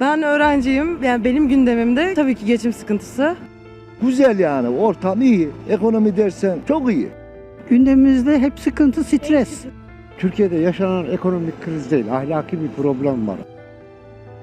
Ben öğrenciyim. Yani benim gündemimde tabii ki geçim sıkıntısı. Güzel yani ortam iyi. Ekonomi dersen çok iyi. Gündemimizde hep sıkıntı, stres. Türkiye'de yaşanan ekonomik kriz değil, ahlaki bir problem var.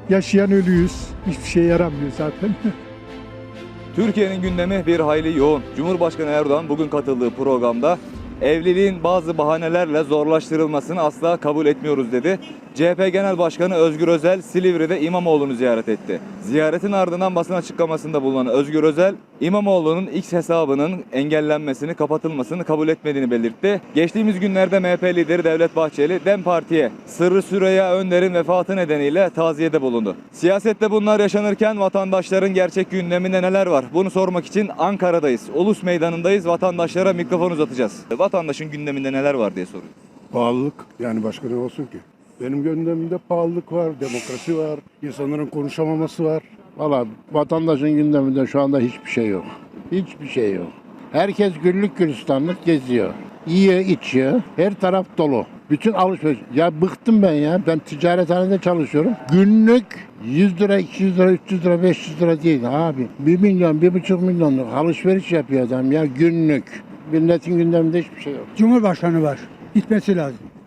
Yaşayan ölüyüz. Hiçbir şey yaramıyor zaten. Türkiye'nin gündemi bir hayli yoğun. Cumhurbaşkanı Erdoğan bugün katıldığı programda evliliğin bazı bahanelerle zorlaştırılmasını asla kabul etmiyoruz dedi. CHP Genel Başkanı Özgür Özel Silivri'de İmamoğlu'nu ziyaret etti. Ziyaretin ardından basın açıklamasında bulunan Özgür Özel, İmamoğlu'nun X hesabının engellenmesini, kapatılmasını kabul etmediğini belirtti. Geçtiğimiz günlerde MHP lideri Devlet Bahçeli, DEM Parti'ye Sırrı Süreyya Önder'in vefatı nedeniyle taziyede bulundu. Siyasette bunlar yaşanırken vatandaşların gerçek gündeminde neler var? Bunu sormak için Ankara'dayız. Ulus Meydanı'ndayız. Vatandaşlara mikrofon uzatacağız. Vatandaşın gündeminde neler var diye soruyor. Pahalılık yani başka ne olsun ki? Benim gündemimde pahalılık var, demokrasi var, insanların konuşamaması var. Valla vatandaşın gündeminde şu anda hiçbir şey yok. Hiçbir şey yok. Herkes güllük gülistanlık geziyor. Yiyor, içiyor. Her taraf dolu. Bütün alışveriş. Ya bıktım ben ya. Ben ticarethanede çalışıyorum. Günlük 100 lira, 200 lira, 300 lira, 500 lira değil abi. 1 milyon, 1,5 milyonluk alışveriş yapıyor adam ya günlük. Milletin gündeminde hiçbir şey yok. Cumhurbaşkanı var. Gitmesi lazım.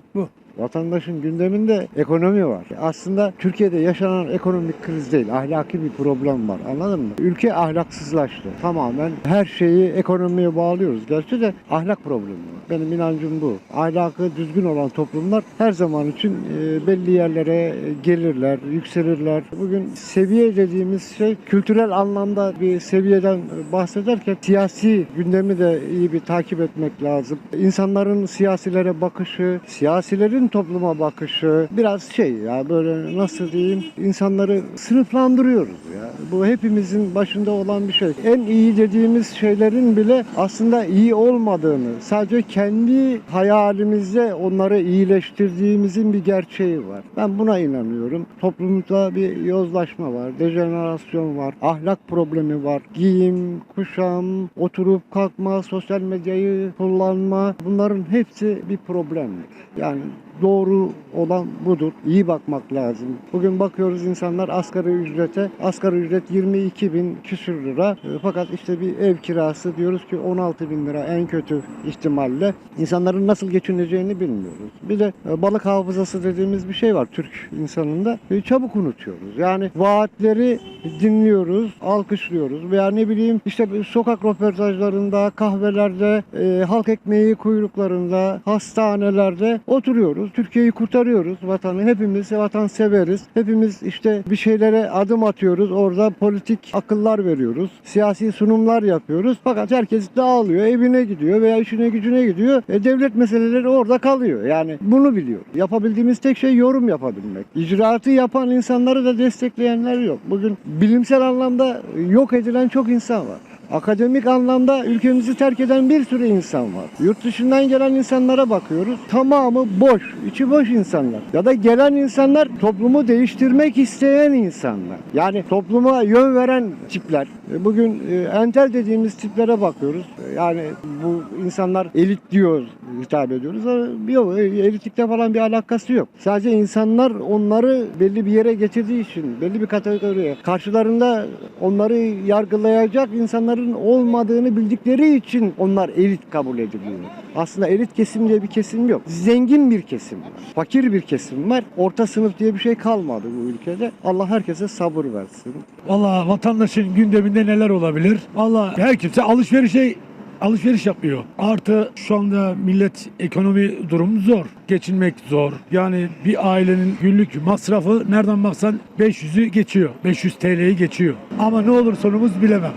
Vatandaşın gündeminde ekonomi var. Aslında Türkiye'de yaşanan ekonomik kriz değil, ahlaki bir problem var. Anladın mı? Ülke ahlaksızlaştı. Tamamen her şeyi ekonomiye bağlıyoruz. Gerçi de ahlak problemi var. Benim inancım bu. Ahlakı düzgün olan toplumlar her zaman için e, belli yerlere gelirler, yükselirler. Bugün seviye dediğimiz şey kültürel anlamda bir seviyeden bahsederken siyasi gündemi de iyi bir takip etmek lazım. İnsanların siyasilere bakışı, siyasilerin topluma bakışı biraz şey ya böyle nasıl diyeyim insanları sınıflandırıyoruz ya. Bu hepimizin başında olan bir şey. En iyi dediğimiz şeylerin bile aslında iyi olmadığını, sadece kendi hayalimizde onları iyileştirdiğimizin bir gerçeği var. Ben buna inanıyorum. Toplumda bir yozlaşma var, dejenerasyon var, ahlak problemi var. Giyim, kuşam, oturup kalkma, sosyal medyayı kullanma bunların hepsi bir problemdir. Yani doğru olan budur. İyi bakmak lazım. Bugün bakıyoruz insanlar asgari ücrete. Asgari ücret 22 bin küsür lira. E, Fakat işte bir ev kirası diyoruz ki 16 bin lira en kötü ihtimalle. İnsanların nasıl geçineceğini bilmiyoruz. Bir de e, balık hafızası dediğimiz bir şey var Türk insanında. E, Çabuk unutuyoruz. Yani vaatleri dinliyoruz, alkışlıyoruz veya ne bileyim işte sokak röportajlarında, kahvelerde, halk ekmeği kuyruklarında, hastanelerde oturuyoruz. Türkiye'yi kurtarıyoruz vatanı. Hepimiz vatan severiz. Hepimiz işte bir şeylere adım atıyoruz. Orada politik akıllar veriyoruz. Siyasi sunumlar yapıyoruz. Fakat herkes dağılıyor, evine gidiyor veya işine gücüne gidiyor. E, devlet meseleleri orada kalıyor. Yani bunu biliyor. Yapabildiğimiz tek şey yorum yapabilmek. İcraatı yapan insanları da destekleyenler yok. Bugün bilimsel anlamda yok edilen çok insan var. Akademik anlamda ülkemizi terk eden bir sürü insan var. Yurt dışından gelen insanlara bakıyoruz. Tamamı boş, içi boş insanlar. Ya da gelen insanlar toplumu değiştirmek isteyen insanlar. Yani topluma yön veren tipler. E, Bugün e, entel dediğimiz tiplere bakıyoruz. E, Yani bu insanlar elit diyoruz, hitap ediyoruz. Yok, elitlikle falan bir alakası yok. Sadece insanlar onları belli bir yere getirdiği için, belli bir kategoriye karşılarında onları yargılayacak insanların olmadığını bildikleri için onlar elit kabul ediliyor. Aslında elit kesim diye bir kesim yok. Zengin bir kesim var. Fakir bir kesim var. Orta sınıf diye bir şey kalmadı bu ülkede. Allah herkese sabır versin. Valla vatandaşın gündeminde neler olabilir? Valla her kimse alışverişe alışveriş yapıyor. Artı şu anda millet ekonomi durumu zor. Geçinmek zor. Yani bir ailenin günlük masrafı nereden baksan 500'ü geçiyor. 500 TL'yi geçiyor. Ama ne olur sonumuz bilemem.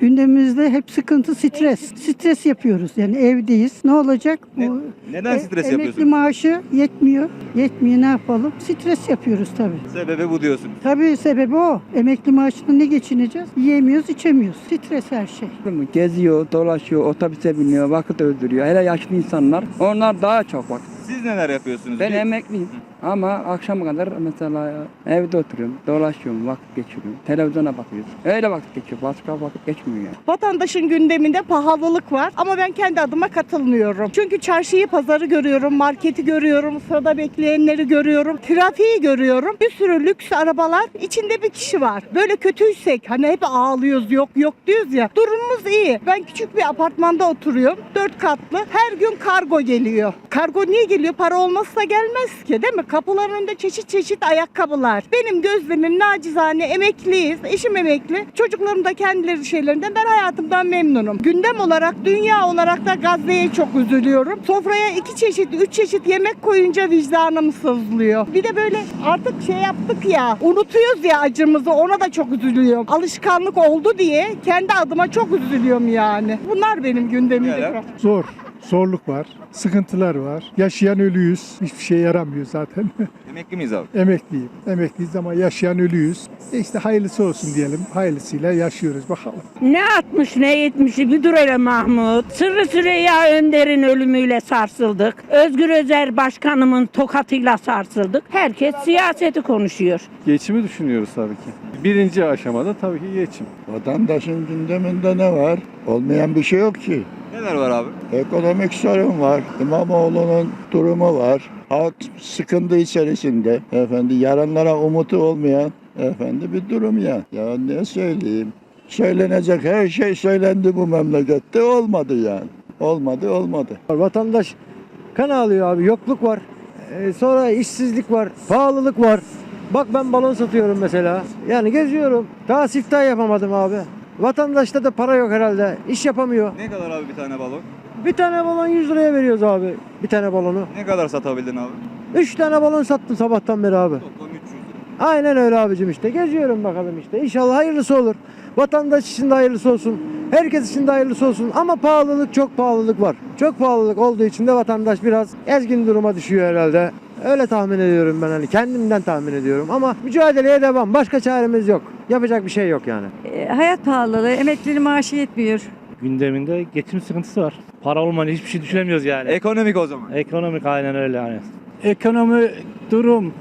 Gündemimizde hep sıkıntı, stres. Stres yapıyoruz yani evdeyiz. Ne olacak? Ne- Bu Neden e- stres Emekli yapıyorsunuz? maaşı yetmiyor. Yetmiyor ne yapalım? Stres yapıyoruz tabii. Sebebi bu diyorsunuz. Tabii sebebi o. Emekli maaşını ne geçineceğiz? Yiyemiyoruz, içemiyoruz. Stres her şey. Geziyor, dolaşıyor, otobüse biniyor, vakit öldürüyor. Hele yaşlı insanlar. Onlar daha çok bak. Siz neler yapıyorsunuz? Ben emekliyim. Ama akşama kadar mesela evde oturuyorum, dolaşıyorum, vakit geçiriyorum. Televizyona bakıyoruz. Öyle vakit geçiyor. Başka vakit geçmiyor yani. Vatandaşın gündeminde pahalılık var ama ben kendi adıma katılmıyorum. Çünkü çarşıyı, pazarı görüyorum, marketi görüyorum, sırada bekleyenleri görüyorum, trafiği görüyorum. Bir sürü lüks arabalar, içinde bir kişi var. Böyle kötüysek hani hep ağlıyoruz yok yok diyoruz ya. Durumumuz iyi. Ben küçük bir apartmanda oturuyorum. Dört katlı. Her gün kargo geliyor. Kargo niye geliyor? Para olmazsa gelmez ki değil mi? Kapıların önünde çeşit çeşit ayakkabılar. Benim gözlemim nacizane emekliyiz. Eşim emekli. Çocuklarım da kendileri şeylerinden. Ben hayatımdan memnunum. Gündem olarak, dünya olarak da Gazze'ye çok üzülüyorum. Sofraya iki çeşit, üç çeşit yemek koyunca vicdanım sızlıyor. Bir de böyle artık şey yaptık ya, unutuyoruz ya acımızı. Ona da çok üzülüyorum. Alışkanlık oldu diye kendi adıma çok üzülüyorum yani. Bunlar benim gündemimde. Neler? Zor. Zorluk var. Sıkıntılar var. Yaşayan ölüyüz. Hiçbir şey yaramıyor zaten. Emekli miyiz abi? Emekliyim. Emekliyiz ama yaşayan ölüyüz. E işte hayırlısı olsun diyelim. Hayırlısıyla yaşıyoruz bakalım. Ne 60 ne 70'i bir dur hele Mahmut. Sırrı Süreyya Önder'in ölümüyle sarsıldık. Özgür Özel Başkanımın tokatıyla sarsıldık. Herkes siyaseti konuşuyor. Geçimi düşünüyoruz tabii ki. Birinci aşamada tabii ki geçim. Vatandaşın gündeminde ne var? Olmayan bir şey yok ki. Neler var abi? Ekonomik sorun var. İmamoğlu'nun durumu var. Halk sıkıntı içerisinde. Efendi yarınlara umutu olmayan efendi bir durum ya. Ya ne söyleyeyim? Söylenecek her şey söylendi bu memlekette. Olmadı yani. Olmadı olmadı. Vatandaş kan ağlıyor abi. Yokluk var. Ee, sonra işsizlik var. Pahalılık var. Bak ben balon satıyorum mesela. Yani geziyorum. Daha siftah yapamadım abi. Vatandaşta da para yok herhalde. İş yapamıyor. Ne kadar abi bir tane balon? Bir tane balon 100 liraya veriyoruz abi. Bir tane balonu. Ne kadar satabildin abi? 3 tane balon sattım sabahtan beri abi. Toplam 300 lira. Aynen öyle abicim işte. Geziyorum bakalım işte. İnşallah hayırlısı olur. Vatandaş için de hayırlısı olsun. Herkes için de hayırlısı olsun. Ama pahalılık çok pahalılık var. Çok pahalılık olduğu için de vatandaş biraz ezgin duruma düşüyor herhalde. Öyle tahmin ediyorum ben hani kendimden tahmin ediyorum ama mücadeleye devam. Başka çaremiz yok. Yapacak bir şey yok yani. E, hayat pahalılığı, emeklinin maaşı yetmiyor. Gündeminde geçim sıkıntısı var. Para olmadan hiçbir şey düşünemiyoruz yani. Ekonomik o zaman. Ekonomik aynen öyle yani. Ekonomi durum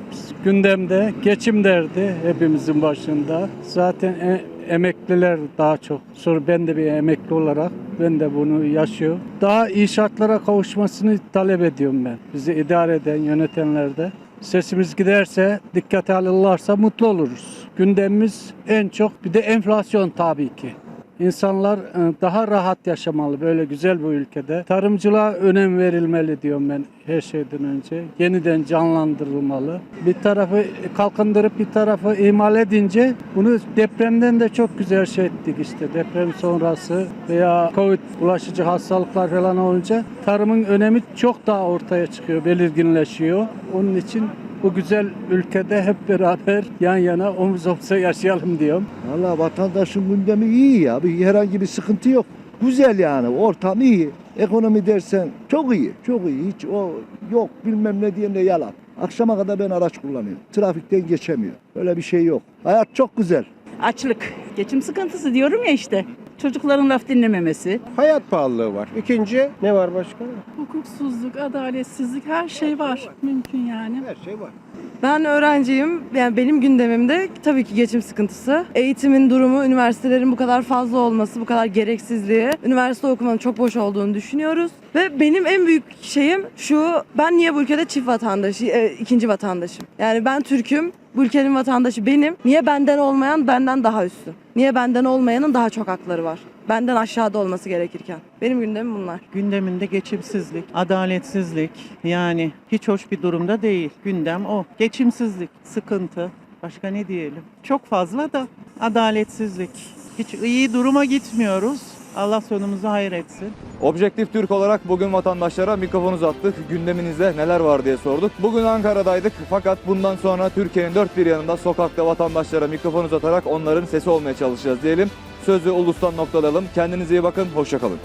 gündemde. Geçim derdi hepimizin başında. Zaten e- emekliler daha çok. Sonra ben de bir emekli olarak ben de bunu yaşıyorum. Daha iyi şartlara kavuşmasını talep ediyorum ben. Bizi idare eden yönetenlerde. Sesimiz giderse, dikkate alırlarsa mutlu oluruz. Gündemimiz en çok bir de enflasyon tabii ki. İnsanlar e, daha rahat yaşamalı böyle güzel bir ülkede. Tarımcılığa önem verilmeli diyorum ben her şeyden önce. Yeniden canlandırılmalı. Bir tarafı kalkındırıp bir tarafı ihmal edince bunu depremden de çok güzel şey ettik işte. Deprem sonrası veya Covid bulaşıcı hastalıklar falan olunca tarımın önemi çok daha ortaya çıkıyor, belirginleşiyor. Onun için bu güzel ülkede hep beraber yan yana omuz omuza yaşayalım diyorum. Valla vatandaşın gündemi iyi ya. Bir, herhangi bir sıkıntı yok. Güzel yani. Ortam iyi. Ekonomi dersen çok iyi. Çok iyi. Hiç o yok bilmem ne diyen de yalan. Akşama kadar ben araç kullanıyorum. Trafikten geçemiyor. Öyle bir şey yok. Hayat çok güzel. Açlık, geçim sıkıntısı diyorum ya işte. Çocukların laf dinlememesi. Hayat pahalılığı var. İkinci ne var başka? Hukuksuzluk, adaletsizlik her şey var. Mümkün yani. Her şey var. Ben öğrenciyim. Yani benim gündemimde tabii ki geçim sıkıntısı. Eğitimin durumu, üniversitelerin bu kadar fazla olması, bu kadar gereksizliği. Üniversite okumanın çok boş olduğunu düşünüyoruz. Ve benim en büyük şeyim şu, ben niye bu ülkede çift vatandaşı, e, ikinci vatandaşım? Yani ben Türk'üm, bu ülkenin vatandaşı benim. Niye benden olmayan benden daha üstün? Niye benden olmayanın daha çok hakları var? Benden aşağıda olması gerekirken. Benim gündemim bunlar. Gündeminde geçimsizlik, adaletsizlik yani hiç hoş bir durumda değil. Gündem o. Geçimsizlik, sıkıntı. Başka ne diyelim? Çok fazla da adaletsizlik. Hiç iyi duruma gitmiyoruz. Allah sonumuzu hayır etsin. Objektif Türk olarak bugün vatandaşlara mikrofon uzattık. Gündeminizde neler var diye sorduk. Bugün Ankara'daydık fakat bundan sonra Türkiye'nin dört bir yanında sokakta vatandaşlara mikrofon uzatarak onların sesi olmaya çalışacağız diyelim. Sözü ulustan noktalayalım. Kendinize iyi bakın, hoşçakalın.